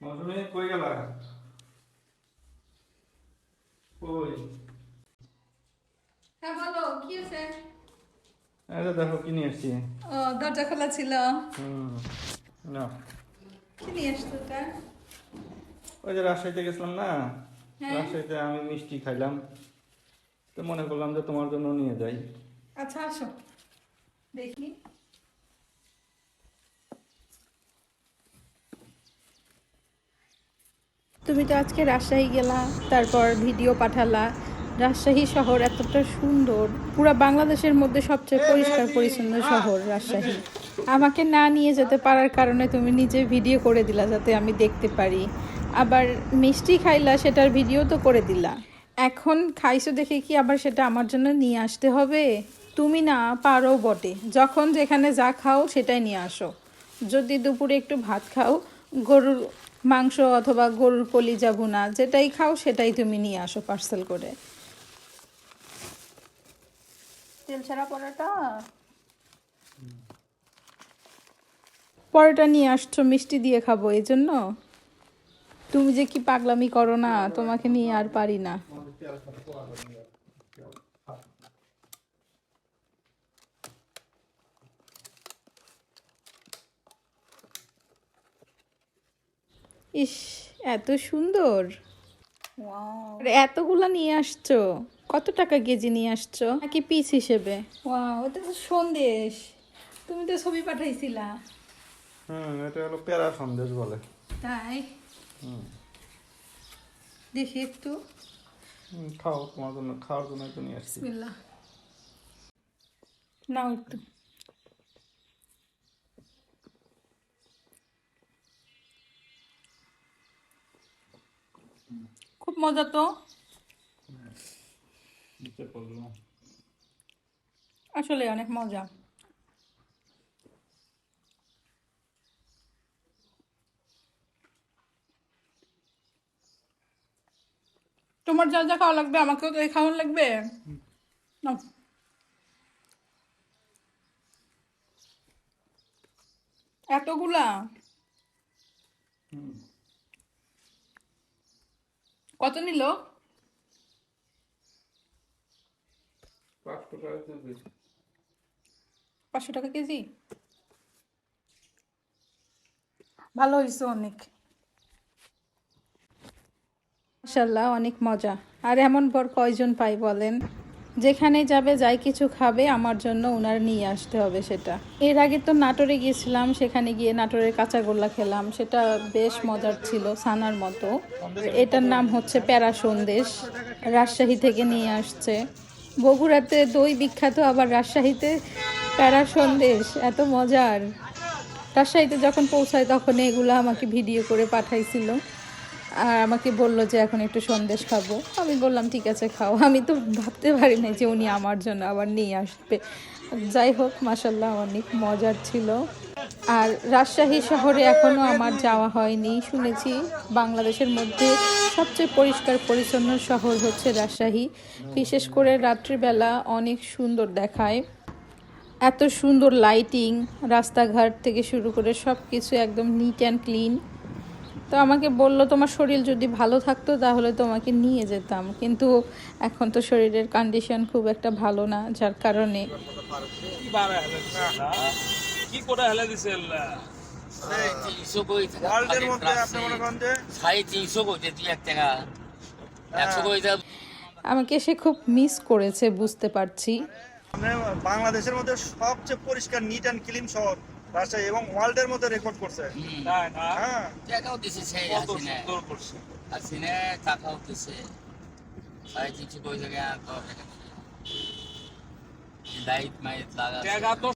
মৌসুমি কই গেলা? কই? হ্যাঁ বলো কি হয়েছে? আরে দেখো কি নিয়ে এসছি ও দরজা খোলা ছিল। হুম না। কি নিয়ে আসতো তা ওই যে রাজশাহীতে গেছিলাম না? হ্যাঁ। রাজশাহীতে আমি মিষ্টি খাইলাম। তো মনে করলাম যে তোমার জন্য নিয়ে যাই। আচ্ছা আসো। দেখি। তুমি তো আজকে রাজশাহী গেলা, তারপর ভিডিও পাঠালা। রাজশাহী শহর এতটা সুন্দর। পুরো বাংলাদেশের মধ্যে সবচেয়ে পরিষ্কার পরিচ্ছন্ন শহর রাজশাহী। আমাকে না নিয়ে যেতে পারার কারণে তুমি নিজে ভিডিও করে দিলা যাতে আমি দেখতে পারি। আবার মিষ্টি খাইলা, সেটার ভিডিও তো করে দিলা। এখন খাইছো দেখে কি আবার সেটা আমার জন্য নিয়ে আসতে হবে? তুমি না পারো বটে। যখন যেখানে যা খাও সেটাই নিয়ে আসো। যদি দুপুরে একটু ভাত খাও গরুর মাংস অথবা গরুর কলিজা ভুনা যেটাই খাও সেটাই তুমি নিয়ে আসো পার্সেল করে। তেল ছাড়া পরোটা? পরোটা নিয়ে আসছো মিষ্টি দিয়ে খাব এই জন্য তুমি যে কি পাগলামি করো না তোমাকে নিয়ে আর পারি না। ইস এত সুন্দর। এতগুলা নিয়ে আসছো? কত টাকা কেজি নিয়ে আসছো? নাকি পিস হিসেবে? ওয়াও এটা তো সন্দেশ। তুমি তো ছবি পাঠাইছিলা। হুম এটা হলো প্যারা সন্দেশ বলে। তাই? হুম। দেখি একটু। খাও তোমার জন্য খাওয়ার জন্য তো নিয়ে আসছি। বিসমিল্লাহ। নাও একটু। খুব মজা তো। আসলে অনেক মজা। তোমার যা যা খাওয়া লাগবে আমাকেও তো এই খাওয়ান লাগবে? নাও। এতগুলা? কত নিল? পাঁচশো টাকা কেজি। পাঁচশো টাকা কেজি? ভালো হয়েছে অনেক। মাসাল্লাহ অনেক মজা। আর এমন পর কয়জন পাই বলেন? যেখানে যাবে, যাই কিছু খাবে, আমার জন্য ওনার নিয়ে আসতে হবে সেটা। এর আগে তো নাটোরে গিয়েছিলাম, সেখানে গিয়ে নাটোরের কাঁচাগোল্লা খেলাম। সেটা বেশ মজার ছিল, সানার মতো। এটার নাম হচ্ছে প্যারা সন্দেশ। রাজশাহী থেকে নিয়ে আসছে। বগুড়াতে দই বিখ্যাত, আবার রাজশাহীতে প্যারা সন্দেশ। এত মজার। রাজশাহীতে যখন পৌঁছায়, তখন এগুলো আমাকে ভিডিও করে পাঠাইছিল। আর আমাকে বলল যে, এখন একটু সন্দেশ খাব। আমি বললাম, ঠিক আছে, খাও। আমি তো ভাবতে পারি না যে উনি আমার জন্য আবার নিয়ে আসবে। যাই হোক মাসাল্লাহ অনেক মজার ছিল। আর রাজশাহী শহরে এখনও আমার যাওয়া হয়নি। শুনেছি বাংলাদেশের মধ্যে সবচেয়ে পরিষ্কার পরিচ্ছন্ন শহর হচ্ছে রাজশাহী। বিশেষ করে রাত্রিবেলা অনেক সুন্দর দেখায়। এত সুন্দর লাইটিং রাস্তাঘাট থেকে শুরু করে সব কিছু একদম নিট অ্যান্ড ক্লিন তো আমাকে বলল তোমার শরীর যদি ভালো থাকতো তাহলে তোমাকে নিয়ে যেতাম। কিন্তু এখন তো শরীরের কন্ডিশন খুব একটা ভালো না যার কারণে আমাকে সে খুব মিস করেছে বুঝতে পারছি। মানে বাংলাদেশের মধ্যে সবচেয়ে পরিষ্কার নিট অ্যান্ড ক্লিন শহর। রাজশাহী এবং ওয়ার্ল্ডের মধ্যে রেকর্ড করছে। হ্যাঁ। টাকাও দিছে করছে। হাসিনে টাকাও দিছে। সাড়ে তিনশো কই টাকা। তো লাইট মাইট লাগা জায়গা তো